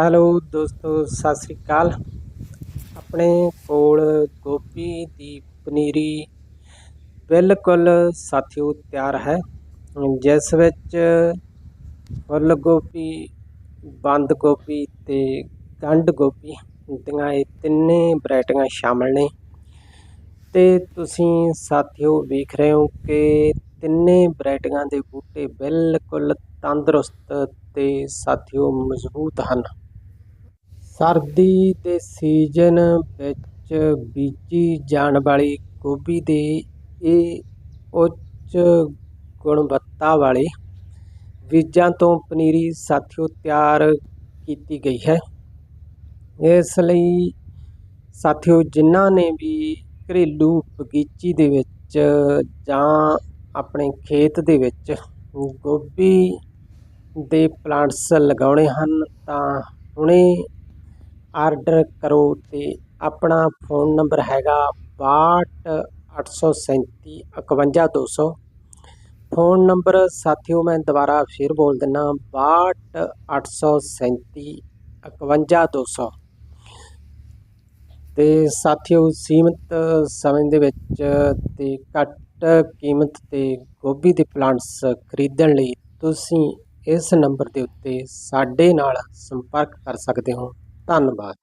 Hello ਦੋਸਤੋ, ਸਤਿ ਸ੍ਰੀ ਅਕਾਲ। ਆਪਣੇ ਕੋਲ ਗੋਭੀ ਦੀ ਪਨੀਰੀ ਬਿਲਕੁਲ ਸਾਥੀਓ ਤਿਆਰ ਹੈ। ਜਿਸ ਵਿੱਚ ਫੁੱਲ ਗੋਭੀ, ਬੰਦ ਗੋਭੀ ਤੇ ਗੰਢ ਗੋਭੀ ਦੀਆਂ ਇਹ ਤਿੰਨੇ ਵੈਰਾਈਟੀਆਂ ਸ਼ਾਮਲ ਨੇ। ਤੇ ਤੁਸੀਂ ਸਾਥੀਓ ਵੇਖ ਰਹੇ ਹੋ ਕਿ ਤਿੰਨੇ ਵੈਰਾਈਟੀਆਂ ਦੇ ਬੂਟੇ ਬਿਲਕੁਲ ਤੰਦਰੁਸਤ ਤੇ ਸਾਥੀਓ ਮਜ਼ਬੂਤ ਹਨ। ਸਰਦੀ ਦੇ ਸੀਜ਼ਨ ਵਿੱਚ ਬੀਜੀ ਜਾਣ ਵਾਲੀ ਗੋਭੀ ਦੇ ਇਹ ਉੱਚ ਗੁਣਵੱਤਾ ਵਾਲੇ ਬੀਜਾਂ ਤੋਂ ਪਨੀਰੀ ਸਾਥੀਓ ਤਿਆਰ ਕੀਤੀ ਗਈ ਹੈ। ਇਸ ਲਈ ਸਾਥੀਓ ਜਿਨ੍ਹਾਂ ਨੇ ਵੀ ਘਰੇਲੂ ਬਗੀਚੀ ਦੇ ਵਿੱਚ ਜਾਂ ਆਪਣੇ ਖੇਤ ਦੇ ਵਿੱਚ ਗੋਭੀ ਦੇ ਪਲਾਂਟਸ ਲਗਾਉਣੇ ਹਨ ਤਾਂ ਹੁਣੇ ਆਰਡਰ ਕਰੋ ਅਤੇ ਆਪਣਾ ਫੋਨ ਨੰਬਰ ਹੈਗਾ 6287 51200 ਫੋਨ ਨੰਬਰ ਸਾਥੀਓ ਮੈਂ ਦੁਬਾਰਾ ਫਿਰ ਬੋਲ ਦਿੰਦਾ ਬਾਹਠ ਅੱਠ ਸੌ ਸੈਂਤੀ ਇਕਵੰਜਾ ਦੋ ਸੌ। ਅਤੇ ਸਾਥੀਓ ਸੀਮਤ ਸਮੇਂ ਦੇ ਵਿੱਚ ਅਤੇ ਘੱਟ ਕੀਮਤ ਤੇ ਗੋਭੀ ਦੇ ਪਲਾਂਟਸ ਖਰੀਦਣ ਲਈ ਤੁਸੀਂ ਇਸ ਨੰਬਰ ਦੇ ਉੱਤੇ ਸਾਡੇ ਨਾਲ ਸੰਪਰਕ ਕਰ ਸਕਦੇ ਹੋ। ਧੰਨਵਾਦ।